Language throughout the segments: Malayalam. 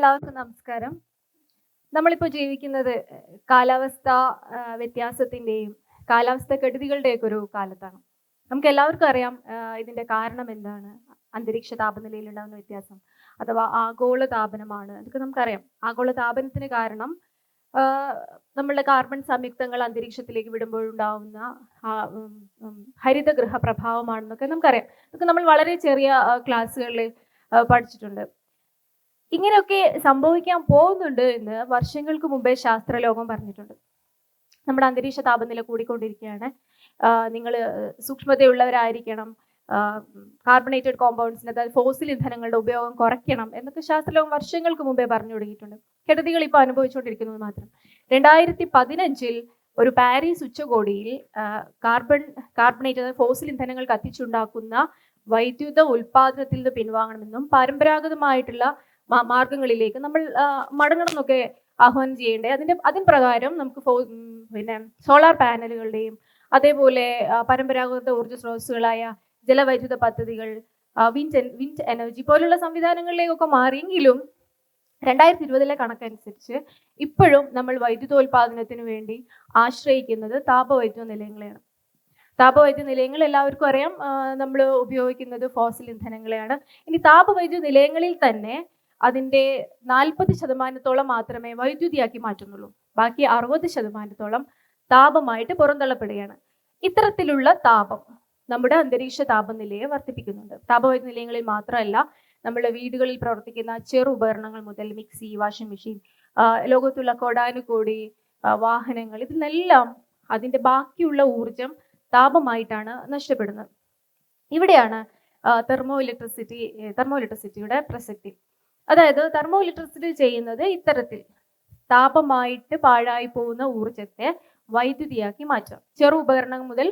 എല്ലാവർക്കും നമസ്കാരം. നമ്മളിപ്പോൾ ജീവിക്കുന്നത് കാലാവസ്ഥ വ്യത്യാസത്തിന്റെയും കാലാവസ്ഥ കെടുതികളുടെയൊക്കെ ഒരു കാലത്താണ്. നമുക്ക് എല്ലാവർക്കും അറിയാം ഇതിന്റെ കാരണം എന്താണ്? അന്തരീക്ഷ താപനിലയിൽ ഉണ്ടാകുന്ന വ്യത്യാസം അഥവാ ആഗോള താപനമാണ്. അതൊക്കെ നമുക്കറിയാം. ആഗോള താപനത്തിന് കാരണം നമ്മളുടെ കാർബൺ സംയുക്തങ്ങൾ അന്തരീക്ഷത്തിലേക്ക് വിടുമ്പോഴുണ്ടാവുന്ന ഹരിതഗൃഹ പ്രഭാവമാണെന്നൊക്കെ നമുക്കറിയാം. ഇതൊക്കെ നമ്മൾ വളരെ ചെറിയ ക്ലാസ്സുകളിൽ പഠിച്ചിട്ടുണ്ട്. ഇങ്ങനെയൊക്കെ സംഭവിക്കാൻ പോകുന്നുണ്ട് എന്ന് വർഷങ്ങൾക്ക് മുമ്പേ ശാസ്ത്രലോകം പറഞ്ഞിട്ടുണ്ട്. നമ്മുടെ അന്തരീക്ഷ താപനില കൂടിക്കൊണ്ടിരിക്കുകയാണ്. നിങ്ങൾ സൂക്ഷ്മതയുള്ളവരായിരിക്കണം. കാർബണേറ്റഡ് കോമ്പൗണ്ട്സിന് അതായത് ഫോസിൽ ഇന്ധനങ്ങളുടെ ഉപയോഗം കുറയ്ക്കണം എന്നൊക്കെ ശാസ്ത്രലോകം വർഷങ്ങൾക്ക് മുമ്പേ പറഞ്ഞു തുടങ്ങിയിട്ടുണ്ട്. കെടുതികൾ ഇപ്പോൾ അനുഭവിച്ചുകൊണ്ടിരിക്കുന്നത് മാത്രം. രണ്ടായിരത്തി പതിനഞ്ചിൽ ഒരു പാരീസ് ഉച്ചകോടിയിൽ കാർബൺ കാർബണേറ്റ് അതായത് ഫോസിൽ ഇന്ധനങ്ങൾ കത്തിച്ചുണ്ടാക്കുന്ന വൈദ്യുത ഉൽപാദനത്തിൽ നിന്ന് പിൻവാങ്ങണമെന്നും പരമ്പരാഗതമായിട്ടുള്ള മാർഗങ്ങളിലേക്ക് നമ്മൾ മടങ്ങണം എന്നൊക്കെ ആഹ്വാനം ചെയ്യേണ്ടത് അതിന്റെ അതിന് പ്രകാരം നമുക്ക് പിന്നെ സോളാർ പാനലുകളുടെയും അതേപോലെ പരമ്പരാഗത ഊർജ സ്രോതസ്സുകളായ ജലവൈദ്യുത പദ്ധതികൾ വിൻഡ് വിൻഡ് എനർജി പോലുള്ള സംവിധാനങ്ങളിലേക്കൊക്കെ മാറിയെങ്കിലും രണ്ടായിരത്തി ഇരുപതിലെ കണക്കനുസരിച്ച് ഇപ്പോഴും നമ്മൾ വൈദ്യുതോൽപാദനത്തിന് വേണ്ടി ആശ്രയിക്കുന്നത് താപവൈദ്യുത നിലയങ്ങളെയാണ്. താപവൈദ്യുത നിലയങ്ങൾ എല്ലാവർക്കും അറിയാം നമ്മൾ ഉപയോഗിക്കുന്നത് ഫോസിൽ ഇന്ധനങ്ങളെയാണ്. ഇനി താപവൈദ്യുത നിലയങ്ങളിൽ തന്നെ അതിന്റെ നാൽപ്പത് ശതമാനത്തോളം മാത്രമേ വൈദ്യുതിയാക്കി മാറ്റുന്നുള്ളൂ. ബാക്കി അറുപത് ശതമാനത്തോളം താപമായിട്ട് പുറന്തള്ളപ്പെടുകയാണ്. ഇത്തരത്തിലുള്ള താപം നമ്മുടെ അന്തരീക്ഷ താപനിലയെ വർദ്ധിപ്പിക്കുന്നുണ്ട്. താപവൈദ്യുത നിലയങ്ങളിൽ മാത്രമല്ല നമ്മുടെ വീടുകളിൽ പ്രവർത്തിക്കുന്ന ചെറു ഉപകരണങ്ങൾ മുതൽ മിക്സി വാഷിംഗ് മെഷീൻ ലോകത്തുള്ള കൊടാനുകൂടി വാഹനങ്ങൾ ഇതിനെല്ലാം അതിന്റെ ബാക്കിയുള്ള ഊർജം താപമായിട്ടാണ് നഷ്ടപ്പെടുന്നത്. ഇവിടെയാണ് തെർമോ ഇലക്ട്രിസിറ്റി തെർമോ ഇലക്ട്രിസിറ്റിയുടെ പ്രസക്തി. അതായത് തെർമോ ഇലക്ട്രിസിറ്റി ചെയ്യുന്നത് ഇത്തരത്തിൽ താപമായിട്ട് പാഴായി പോകുന്ന ഊർജത്തെ വൈദ്യുതിയാക്കി മാറ്റാം. ചെറു ഉപകരണങ്ങൾ മുതൽ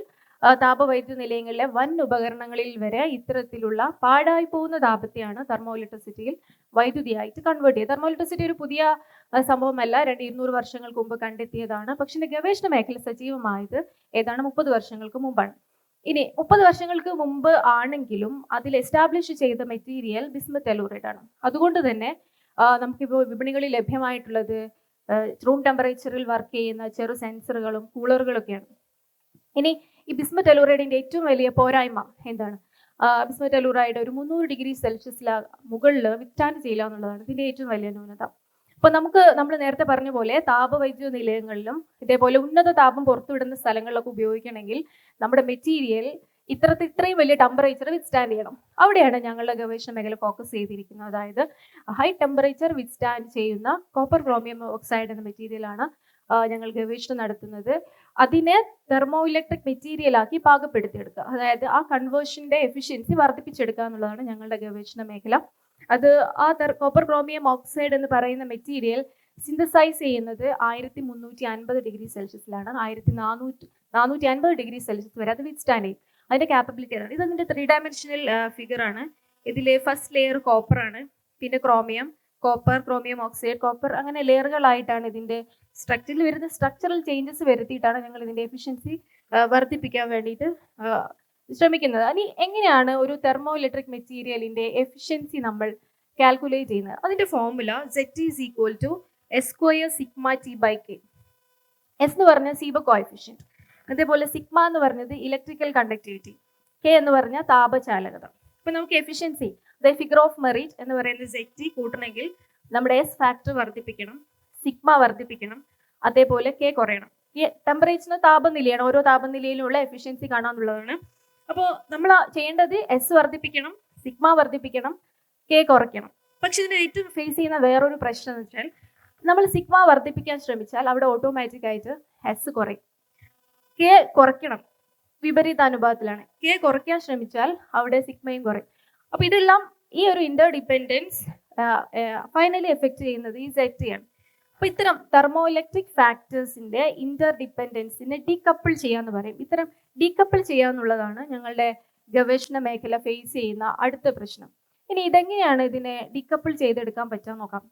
താപവൈദ്യുത നിലയങ്ങളിലെ വൻ ഉപകരണങ്ങളിൽ വരെ ഇത്തരത്തിലുള്ള പാഴായി പോകുന്ന താപത്തെയാണ് തെർമോ ഇലക്ട്രിസിറ്റിയിൽ വൈദ്യുതിയായിട്ട് കൺവേർട്ട് ചെയ്യുക. തെർമോ ഇലക്ട്രിസിറ്റി ഒരു പുതിയ സംഭവമല്ല. രണ്ട് ഇരുന്നൂറ് വർഷങ്ങൾക്ക് മുമ്പ് കണ്ടെത്തിയതാണ്. പക്ഷേ ഗവേഷണ മേഖല സജീവമായത് ഏതാണ് മുപ്പത് വർഷങ്ങൾക്ക് മുമ്പാണ്. ഇനി മുപ്പത് വർഷങ്ങൾക്ക് മുമ്പ് ആണെങ്കിലും അതിൽ എസ്റ്റാബ്ലിഷ് ചെയ്ത മെറ്റീരിയൽ ബിസ്മത്ത് ടെലൂറൈഡ് ആണ്. അതുകൊണ്ട് തന്നെ നമുക്കിപ്പോൾ വിപണികളിൽ ലഭ്യമായിട്ടുള്ളത് റൂം ടെമ്പറേച്ചറിൽ വർക്ക് ചെയ്യുന്ന ചെറു സെൻസറുകളും കൂളറുകളൊക്കെയാണ് ഇനി ഈ ബിസ്മത്ത് ടെലൂറൈഡിന്റെ ഏറ്റവും വലിയ പോരായ്മ എന്താണ്? ബിസ്മത്ത് ടെലൂറൈഡ് ഒരു മുന്നൂറ് ഡിഗ്രി സെൽഷ്യസിൽ മുകളിൽ വിറ്റാൻഡ് ചെയ്യില്ല എന്നുള്ളതാണ് ഇതിന്റെ ഏറ്റവും വലിയ ന്യൂനത. അപ്പൊ നമുക്ക് നമ്മൾ നേരത്തെ പറഞ്ഞ പോലെ താപവൈദ്യുത നിലയങ്ങളിലും ഇതേപോലെ ഉന്നത താപം പുറത്തുവിടുന്ന സ്ഥലങ്ങളിലൊക്കെ ഉപയോഗിക്കണമെങ്കിൽ നമ്മുടെ മെറ്റീരിയൽ ഇത്രത്തെ ഇത്രയും വലിയ ടെമ്പറേച്ചർ വിത്ത്സ്റ്റാൻഡ് ചെയ്യണം. അവിടെയാണ് ഞങ്ങളുടെ ഗവേഷണ മേഖല ഫോക്കസ് ചെയ്തിരിക്കുന്നത്. അതായത് ഹൈ ടെമ്പറേച്ചർ വിത്ത്സ്റ്റാൻഡ് ചെയ്യുന്ന കോപ്പർ ക്രോമിയം ഓക്സൈഡ് എന്ന മെറ്റീരിയലാണ് ഞങ്ങൾ ഗവേഷണം നടത്തുന്നത്. അതിനെ തെർമോ ഇലക്ട്രിക് മെറ്റീരിയലാക്കി പാകപ്പെടുത്തിയെടുക്കുക. അതായത് ആ കൺവേർഷന്റെ എഫിഷ്യൻസി വർദ്ധിപ്പിച്ചെടുക്കുക എന്നുള്ളതാണ് ഞങ്ങളുടെ ഗവേഷണ മേഖല. അത് ആ കോപ്പർ ക്രോമിയം ഓക്സൈഡ് എന്ന് പറയുന്ന മെറ്റീരിയൽ സിന്തസൈസ് ചെയ്യുന്നത് ആയിരത്തി മുന്നൂറ്റി അൻപത് ഡിഗ്രി സെൽഷ്യസിലാണ് ആയിരത്തി നാനൂറ്റി നാനൂറ്റി അൻപത് ഡിഗ്രി സെൽഷ്യസ് വരെ അത് വിത്ത്സ്റ്റാൻഡ് ചെയ്യും. അതിന്റെ കാപ്പബിലിറ്റി ആണ്. ഇത് അതിന്റെ ത്രീ ഡയമെൻഷനൽ ഫിഗർ ആണ്. ഇതിലെ ഫസ്റ്റ് ലെയർ കോപ്പർ ആണ്. പിന്നെ chromium copper chromium oxide copper അങ്ങനെ ലെയറുകളായിട്ടാണ് ഇതിന്റെ സ്ട്രക്ചറിൽ വരുന്ന സ്ട്രക്ചറൽ ചേഞ്ചസ് വരുത്തിയിട്ടാണ് ഞങ്ങൾ ഇതിന്റെ എഫിഷ്യൻസി വർദ്ധിപ്പിക്കാൻ വേണ്ടിയിട്ട് ശ്രമിക്കുന്നത്. ഇനി എങ്ങനെയാണ് ഒരു തെർമോ ഇലക്ട്രിക് മെറ്റീരിയലിന്റെ എഫിഷ്യൻസി നമ്മൾ കാൽക്കുലേറ്റ് ചെയ്യുന്നത്? അതിന്റെ formula Z is equal to S square sigma T by K S എന്ന് പറഞ്ഞ സീബ കോഎഫിഷ്യന്റ് അതേപോലെ സിഗ്മ എന്ന് പറഞ്ഞത് ഇലക്ട്രിക്കൽ കണ്ടക്ടിവിറ്റി കെ എന്ന് പറഞ്ഞാൽ താപചാലകത. അപ്പൊ നമുക്ക് efficiency the figure of merit എന്ന് പറയുന്നത് സെറ്റ് കൂട്ടണമെങ്കിൽ നമ്മുടെ എസ് ഫാക്ടർ വർദ്ധിപ്പിക്കണം സിഗ്മ വർദ്ധിപ്പിക്കണം അതേപോലെ കെ കുറയണം. ഈ ടെമ്പറേച്ചറിന് താപനിലയാണ് ഓരോ താപനിലയിലുള്ള എഫിഷ്യൻസി കാണാന്നുള്ളതാണ് അപ്പോൾ നമ്മൾ ചെയ്യേണ്ടത് എസ് വർദ്ധിപ്പിക്കണം സിഗ്മ വർദ്ധിപ്പിക്കണം കെ കുറയ്ക്കണം. പക്ഷെ ഇതിന് ഏറ്റവും ഫേസ് ചെയ്യുന്ന വേറൊരു പ്രശ്നം എന്ന് വെച്ചാൽ നമ്മൾ സിഗ്മ വർദ്ധിപ്പിക്കാൻ ശ്രമിച്ചാൽ അവിടെ ഓട്ടോമാറ്റിക് ആയിട്ട് എസ് കുറയും. കെ കുറയ്ക്കണം വിപരീത അനുപാതത്തിലാണ്. കെ കുറയ്ക്കാൻ ശ്രമിച്ചാൽ അവിടെ സിഗ്മയും കുറയും. അപ്പൊ ഇതെല്ലാം ഈ ഒരു ഇന്റർ ഡിപ്പെൻഡൻസ് ഫൈനലി എഫക്ട് ചെയ്യുന്നത് ഈ സെറ്റ് ആണ് അപ്പൊ ഇത്തരം തെർമോ ഇലക്ട്രിക് ഫാക്ടേഴ്സിന്റെ ഇന്റർ ഡിപ്പെൻഡൻസിനെ ഡീകപ്പിൾ ചെയ്യാന്ന് പറയും. ഇത്തരം ഡീകപ്പിൾ ചെയ്യാന്നുള്ളതാണ് ഞങ്ങളുടെ ഗവേഷണ മേഖല ഫേസ് ചെയ്യുന്ന അടുത്ത പ്രശ്നം. ഇനി ഇതെങ്ങനെയാണ് ഇതിനെ ഡീകപ്പിൾ ചെയ്തെടുക്കാൻ പറ്റുക നോക്കാം.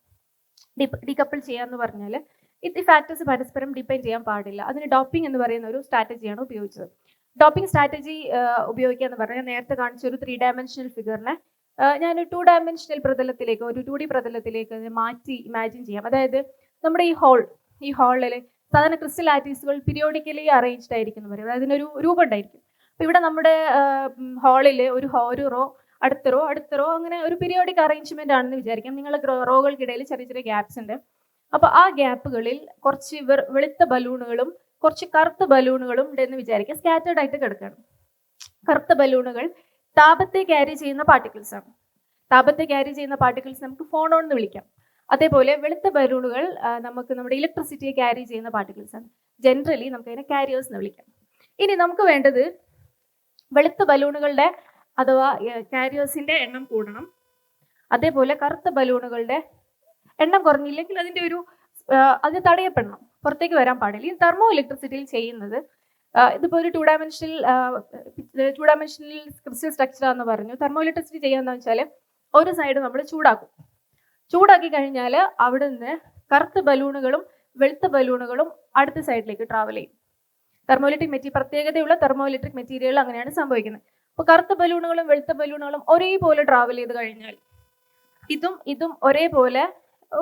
ഡീകപ്പിൾ ചെയ്യാന്ന് പറഞ്ഞാൽ ഈ ഫാക്ടേഴ്സ് പരസ്പരം ഡിപ്പെൻഡ് ചെയ്യാൻ പാടില്ല. അതിന് ഡോപ്പിംഗ് എന്ന് പറയുന്ന ഒരു സ്ട്രാറ്റജിയാണ് ഉപയോഗിച്ചത്. ഡോപ്പിംഗ് സ്ട്രാറ്റജി ഉപയോഗിക്കുക എന്ന് പറഞ്ഞാൽ നേരത്തെ കാണിച്ച ഒരു ത്രീ ഡയമെൻഷണൽ ഫിഗറിനെ ഞാൻ ടു ഡയമെൻഷണൽ പ്രതലത്തിലേക്ക് ഒരു ടു ഡി പ്രതലത്തിലേക്ക് മാറ്റി ഇമാജിൻ ചെയ്യാം. അതായത് നമ്മുടെ ഈ ഹോൾ ഈ ഹാളിൽ സാധാരണ ക്രിസ്റ്റൽ ആർട്ടിസ്റ്റുകൾ പീരിയോഡിക്കലി അറേഞ്ച്ഡ് ആയിരിക്കും പറയും അതായത് അതിനൊരു രൂപം ഉണ്ടായിരിക്കും. അപ്പോൾ ഇവിടെ നമ്മുടെ ഹാളിൽ ഒരു ഒരു റോ അടുത്ത റോ അടുത്ത റോ അങ്ങനെ ഒരു പീരിയോഡിക് അറേഞ്ച്മെന്റ് ആണെന്ന് വിചാരിക്കാം. നിങ്ങൾ റോകൾക്കിടയിൽ ചെറിയ ചെറിയ ഗ്യാപ്സ് ഉണ്ട്. അപ്പോൾ ആ ഗ്യാപ്പുകളിൽ കുറച്ച് വെളുത്ത ബലൂണുകളും കുറച്ച് കറുത്ത ബലൂണുകളും ഉണ്ടെന്ന് വിചാരിക്കാം. സ്കാറ്റേർഡ് ആയിട്ട് കിടക്കുകയാണ്. കറുത്ത ബലൂണുകൾ താപത്തെ ക്യാരി ചെയ്യുന്ന പാർട്ടിക്കിൾസ് ആണ്. താപത്തെ ക്യാരി ചെയ്യുന്ന പാർട്ടിക്കിൾസ് നമുക്ക് ഫോണോൺ എന്ന് വിളിക്കാം. അതേപോലെ വെളുത്ത ബലൂണുകൾ നമുക്ക് നമ്മുടെ ഇലക്ട്രിസിറ്റിയെ ക്യാരി ചെയ്യുന്ന പാർട്ടിക്കിൾസ് ആണ്. ജനറലി നമുക്ക് അതിനെ കാരിയേഴ്സ് എന്ന് വിളിക്കാം. ഇനി നമുക്ക് വേണ്ടത് വെളുത്ത ബലൂണുകളുടെ അഥവാ കാരിയേഴ്സിന്റെ എണ്ണം കൂടണം. അതേപോലെ കറുത്ത ബലൂണുകളുടെ എണ്ണം കുറഞ്ഞില്ലെങ്കിൽ അതിന്റെ ഒരു അതിന് അത് തടയപ്പെടണം. പുറത്തേക്ക് വരാൻ പാടില്ല. ഈ തെർമോ ഇലക്ട്രിസിറ്റിയിൽ ചെയ്യുന്നത് ഇതിപ്പോൾ ഇതിപ്പോ ഒരു ടു ഡയമെൻഷനിൽ ടു ഡയമെൻഷനിൽ ക്രിസ്റ്റൽ സ്ട്രക്ചർ എന്ന് പറഞ്ഞു. തെർമോ ഇലക്ട്രിസിറ്റി ചെയ്യാന്ന് വെച്ചാൽ ഒരു സൈഡ് നമ്മൾ ചൂടാക്കും. ചൂടാക്കി കഴിഞ്ഞാൽ അവിടെ നിന്ന് കറുത്ത ബലൂണുകളും വെളുത്ത ബലൂണുകളും അടുത്ത സൈഡിലേക്ക് ട്രാവൽ ചെയ്യും. തെർമോലിറ്റിക് മെറ്റീരിയൽ പ്രത്യേകതയുള്ള തെർമോലിറ്റിക് മെറ്റീരിയൽ അങ്ങനെയാണ് സംഭവിക്കുന്നത്. അപ്പോൾ കറുത്ത ബലൂണുകളും വെളുത്ത ബലൂണുകളും ഒരേപോലെ ട്രാവൽ ചെയ്ത് കഴിഞ്ഞാൽ ഇതും ഇതും ഒരേപോലെ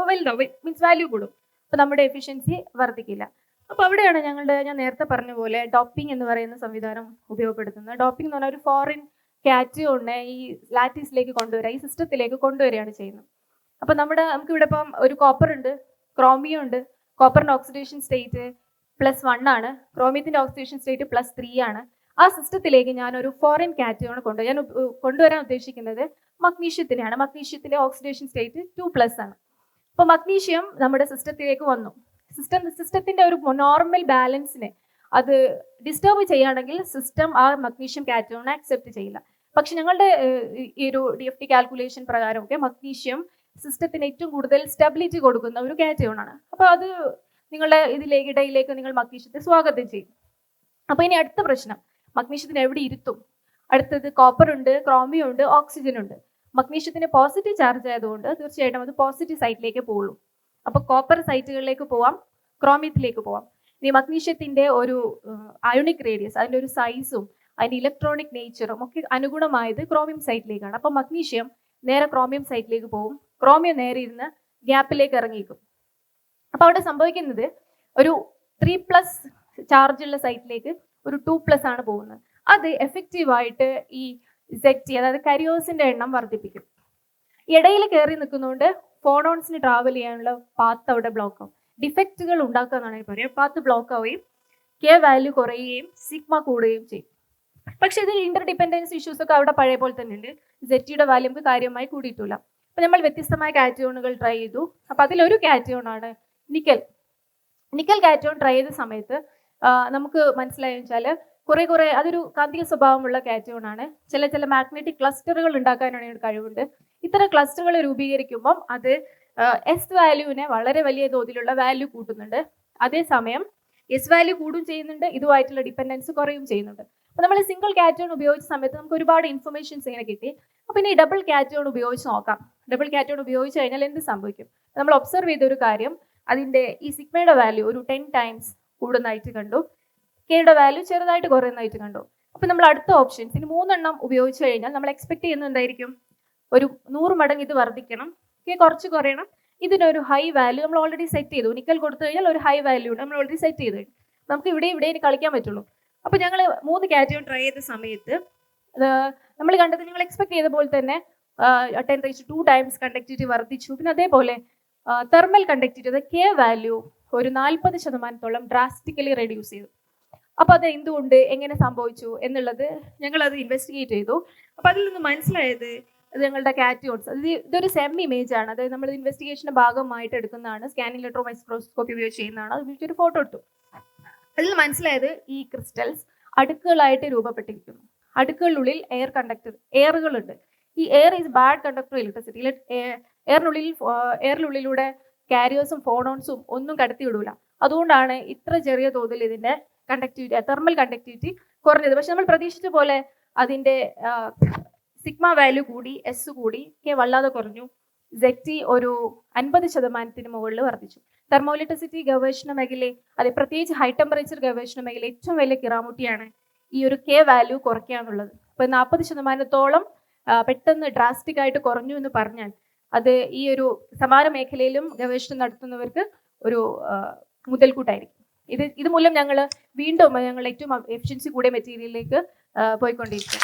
വലുതാവും മീൻസ് വാല്യൂ കൂടും. അപ്പോൾ നമ്മുടെ എഫിഷ്യൻസി വർദ്ധിക്കില്ല. അപ്പോൾ അവിടെയാണ് ഞങ്ങളുടെ ഞാൻ നേരത്തെ പറഞ്ഞ പോലെ ഡോപ്പിംഗ് എന്ന് പറയുന്ന സംവിധാനം ഉപയോഗപ്പെടുത്തുന്നത്. ഡോപ്പിംഗ് എന്ന് പറഞ്ഞാൽ ഒരു ഫോറിൻ കാറ്റിയോണിനെ ഈ ലാറ്റീസിലേക്ക് കൊണ്ടുവരിക ഈ സിസ്റ്റത്തിലേക്ക് കൊണ്ടുവരികയാണ് ചെയ്യുന്നത്. അപ്പോൾ നമ്മുടെ നമുക്ക് ഇവിടെ ഇപ്പം ഒരു കോപ്പർ ഉണ്ട് ക്രോമിയം ഉണ്ട് കോപ്പറിന്റെ ഓക്സിഡേഷൻ സ്റ്റേറ്റ് പ്ലസ് വൺ ആണ് ക്രോമിയത്തിന്റെ ഓക്സിഡേഷൻ സ്റ്റേറ്റ് പ്ലസ് ത്രീ ആണ്. ആ സിസ്റ്റത്തിലേക്ക് ഞാൻ ഒരു ഫോറിൻ കാറ്റയോൺ കൊണ്ട് ഞാൻ കൊണ്ടുവരാൻ ഉദ്ദേശിക്കുന്നത് മഗ്നീഷ്യത്തിനെയാണ്. മഗ്നീഷ്യത്തിലെ ഓക്സിഡേഷൻ സ്റ്റേറ്റ് ടു പ്ലസ് ആണ്. അപ്പോൾ മഗ്നീഷ്യം നമ്മുടെ സിസ്റ്റത്തിലേക്ക് വന്നു. സിസ്റ്റം സിസ്റ്റത്തിന്റെ ഒരു നോർമൽ ബാലൻസിനെ അത് ഡിസ്റ്റർബ് ചെയ്യുകയാണെങ്കിൽ സിസ്റ്റം ആ മഗ്നീഷ്യം കാറ്റോൺ അക്സെപ്റ്റ് ചെയ്യില്ല. പക്ഷെ ഞങ്ങളുടെ ഈ ഒരു ഡി എഫ് ടി കാൽക്കുലേഷൻ പ്രകാരമൊക്കെ മഗ്നീഷ്യം സിസ്റ്റത്തിന് ഏറ്റവും കൂടുതൽ സ്റ്റെബിലിറ്റി കൊടുക്കുന്ന ഒരു കാറ്റയോൺ ആണ്. അപ്പോൾ അത് നിങ്ങളുടെ ഇതിലേക്ക് ഇടയിലേക്ക് നിങ്ങൾ മഗ്നീഷ്യത്തെ സ്വാഗതം ചെയ്യും. അപ്പോൾ ഇനി അടുത്ത പ്രശ്നം. മഗ്നീഷ്യത്തിന് എവിടെ ഇരുത്തും? അടുത്തത് കോപ്പർ ഉണ്ട് ക്രോമിയം ഉണ്ട് ഓക്സിജൻ ഉണ്ട്. മഗ്നീഷ്യത്തിന് പോസിറ്റീവ് ചാർജ് ആയതുകൊണ്ട് തീർച്ചയായിട്ടും അത് പോസിറ്റീവ് സൈറ്റിലേക്ക് പോകുള്ളൂ അപ്പോൾ കോപ്പർ സൈറ്റുകളിലേക്ക് പോവാം ക്രോമിയത്തിലേക്ക് പോവാം. ഇനി മഗ്നീഷ്യത്തിന്റെ ഒരു അയോണിക് റേഡിയസ് അതിന്റെ ഒരു സൈസും അതിന്റെ ഇലക്ട്രോണിക് നേച്ചറും ഒക്കെ അനുഗുണമായത് ക്രോമിയം സൈറ്റിലേക്കാണ് അപ്പോൾ മഗ്നീഷ്യം നേരെ ക്രോമിയം സൈറ്റിലേക്ക് പോകും. ക്രോമിയം നേരെ ഇരുന്ന് ഗ്യാപ്പിലേക്ക് ഇറങ്ങിക്കും അപ്പോൾ അവിടെ സംഭവിക്കുന്നത് ഒരു ത്രീ പ്ലസ് ചാർജുള്ള സൈറ്റിലേക്ക് ഒരു ടു പ്ലസ് ആണ് പോകുന്നത്. അത് എഫക്റ്റീവായിട്ട് ഈ സെക്റ്റി അതായത് കരിയോസിന്റെ എണ്ണം വർദ്ധിപ്പിക്കും. ഇടയിൽ കയറി നിൽക്കുന്നതുകൊണ്ട് ഫോണോൺസിന് ട്രാവൽ ചെയ്യാനുള്ള പാത്ത് അവിടെ ബ്ലോക്ക് ആവും. ഡിഫക്റ്റുകൾ ഉണ്ടാക്കുക എന്നാണ് പറയാം. പാത്ത് ബ്ലോക്ക് ആവുകയും കെ വാല്യൂ കുറയുകയും സിഗ്മ കൂടുകയും ചെയ്യും. പക്ഷെ ഇതിൽ ഇന്റർ ഡിപ്പെൻഡൻസ് ഇഷ്യൂസ് ഒക്കെ അവിടെ പഴയ പോലെ തന്നെ ഉണ്ട്. സെറ്റിയുടെ വാല്യൂ നമുക്ക് കാര്യമായി കൂടിയിട്ടില്ല അപ്പൊ നമ്മൾ വ്യത്യസ്തമായ കാറ്റയോണുകൾ ട്രൈ ചെയ്തു. അപ്പൊ അതിലൊരു കാറ്റയോൺ ആണ് നിക്കൽ. നിക്കൽ കാറ്റയോൺ ട്രൈ ചെയ്ത സമയത്ത് നമുക്ക് മനസ്സിലായെന്ന് വെച്ചാൽ കുറെ കുറെ അതൊരു കാന്തിക സ്വഭാവമുള്ള കാറ്റയോൺ ആണ്. ചില ചില മാഗ്നറ്റിക് ക്ലസ്റ്ററുകൾ ഉണ്ടാക്കാനാണ് ഇതിന് കഴിവുണ്ട്. ഇത്തരം ക്ലസ്റ്ററുകൾ രൂപീകരിക്കുമ്പം അത് എസ് വാല്യൂവിനെ വളരെ വലിയ തോതിലുള്ള വാല്യൂ കൂട്ടുന്നുണ്ട്. അതേസമയം എസ് വാല്യൂ കൂടും ചെയ്യുന്നുണ്ട് ഇതുമായിട്ടുള്ള ഡിപ്പെൻഡൻസ് കുറയും ചെയ്യുന്നുണ്ട്. നമ്മൾ സിംഗിൾ കാറ്റോൺ ഉപയോഗിച്ച സമയത്ത് നമുക്ക് ഒരുപാട് ഇൻഫർമേഷൻസ് ഇങ്ങനെ കിട്ടി. അപ്പൊ ഇനി ഡബിൾ കാറ്റോൺ ഉപയോഗിച്ച് നോക്കാം. ഡബിൾ കാറ്റോൺ ഉപയോഗിച്ച് കഴിഞ്ഞാൽ എന്ത് സംഭവിക്കും? നമ്മൾ ഒബ്സർവ് ചെയ്ത ഒരു കാര്യം അതിന്റെ ഈ സിഗ്മയുടെ വാല്യൂ ഒരു ടെൻ ടൈംസ് കൂടുന്നതായിട്ട് കണ്ടു. കെയുടെ വാല്യൂ ചെറുതായിട്ട് കുറയുന്നതായിട്ട് കണ്ടു. അപ്പൊ നമ്മൾ അടുത്ത ഓപ്ഷൻ ഇനി മൂന്നെണ്ണം ഉപയോഗിച്ച് കഴിഞ്ഞാൽ നമ്മൾ എക്സ്പെക്ട് ചെയ്യുന്നത് എന്തായിരിക്കും? ഒരു നൂറ് മടങ്ങ് ഇത് വർദ്ധിക്കണം. കെ കുറച്ച് കുറയണം. ഇതിനൊരു ഹൈ വാല്യൂ നമ്മൾ ഓൾറെഡി സെറ്റ് ചെയ്തു. നിക്കൽ കൊടുത്തു കഴിഞ്ഞാൽ ഒരു ഹൈ വാല്യൂ നമ്മൾ ഓൾറെഡി സെറ്റ് ചെയ്തു നമുക്ക് ഇവിടെ ഇവിടെ ഇനി കളിക്കാൻ പറ്റുള്ളൂ. അപ്പൊ ഞങ്ങൾ മൂന്ന് കാറ്റഗറി ട്രൈ ചെയ്ത സമയത്ത് നമ്മൾ കണ്ടത് നിങ്ങൾ എക്സ്പെക്ട് ചെയ്ത പോലെ തന്നെ ten reach to times conductivity വർദ്ധിച്ചു. പിന്നെ അതേപോലെ തെർമൽ കണ്ടക്ടിവിറ്റി കെ വാല്യൂ ഒരു നാൽപ്പത് ശതമാനത്തോളം ഡ്രാസ്റ്റിക്കലി റെഡ്യൂസ് ചെയ്തു. അപ്പോൾ അത് എന്തുകൊണ്ട് എങ്ങനെ സംഭവിച്ചു എന്നുള്ളത് ഞങ്ങൾ അത് ഇൻവെസ്റ്റിഗേറ്റ് ചെയ്തു. അപ്പോൾ അതിൽ നിന്ന് മനസ്സിലായത് ഞങ്ങളുടെ കാറ്റിയോൺസ് അത് ഇതൊരു സെം ഇമേജ് ആണ്. അതായത് നമ്മൾ ഇൻവെസ്റ്റിഗേഷന്റെ ഭാഗമായിട്ട് എടുക്കുന്നതാണ്. സ്കാനിംഗ് ഇലക്ട്രോ മൈക്രോസ്കോപ്പി ഉപയോഗിച്ച് ചെയ്യുന്നതാണ്. അത് ഉപയോഗിച്ചൊരു ഫോട്ടോ എടുത്തു. അതിൽ മനസ്സിലായത് ഈ ക്രിസ്റ്റൽസ് അടുക്കുകളായിട്ട് രൂപപ്പെട്ടിരിക്കുന്നു. അടുക്കുകളിനുള്ളിൽ എയർ കണ്ടക്ടർ എയറുകളുണ്ട് ഈ air is bad conductor electricity എയറിനുള്ളിൽ എയറിനുള്ളിലൂടെ കാരിയേഴ്സും ഫോണോൺസും ഒന്നും കടത്തി വിടൂല. അതുകൊണ്ടാണ് ഇത്ര ചെറിയ തോതിൽ ഇതിന്റെ കണ്ടക്ടിവിറ്റി തെർമൽ കണ്ടക്ടിവിറ്റി കുറഞ്ഞത്. പക്ഷെ നമ്മൾ പ്രതീക്ഷിച്ച പോലെ അതിന്റെ സിഗ്മ വാല്യൂ കൂടി എസ് കൂടി കെ വല്ലാതെ കുറഞ്ഞു. സെറ്റി ഒരു അൻപത് ശതമാനത്തിന് മുകളിൽ വർദ്ധിച്ചു. തെർമോലിറ്റിസിറ്റി ഗവേഷണ മേഖലയെ അതെ പ്രത്യേകിച്ച് ഹൈ ടെമ്പറേച്ചർ ഗവേഷണ മേഖല ഏറ്റവും വലിയ കിറാമുട്ടിയാണ് ഈ ഒരു കെ വാല്യൂ കുറയ്ക്കുക എന്നുള്ളത് ഇപ്പൊ നാൽപ്പത് ശതമാനത്തോളം പെട്ടെന്ന് ഡ്രാസ്റ്റിക് ആയിട്ട് കുറഞ്ഞു എന്ന് പറഞ്ഞാൽ അത് ഈ ഒരു സമാന മേഖലയിലും ഗവേഷണം നടത്തുന്നവർക്ക് ഒരു മുതൽക്കൂട്ടായിരിക്കും. ഇത് ഇതുമൂലം ഞങ്ങൾ വീണ്ടും ഞങ്ങൾ ഏറ്റവും എഫിഷ്യൻസി കൂടിയ മെറ്റീരിയലിലേക്ക് പോയിക്കൊണ്ടിരിക്കും.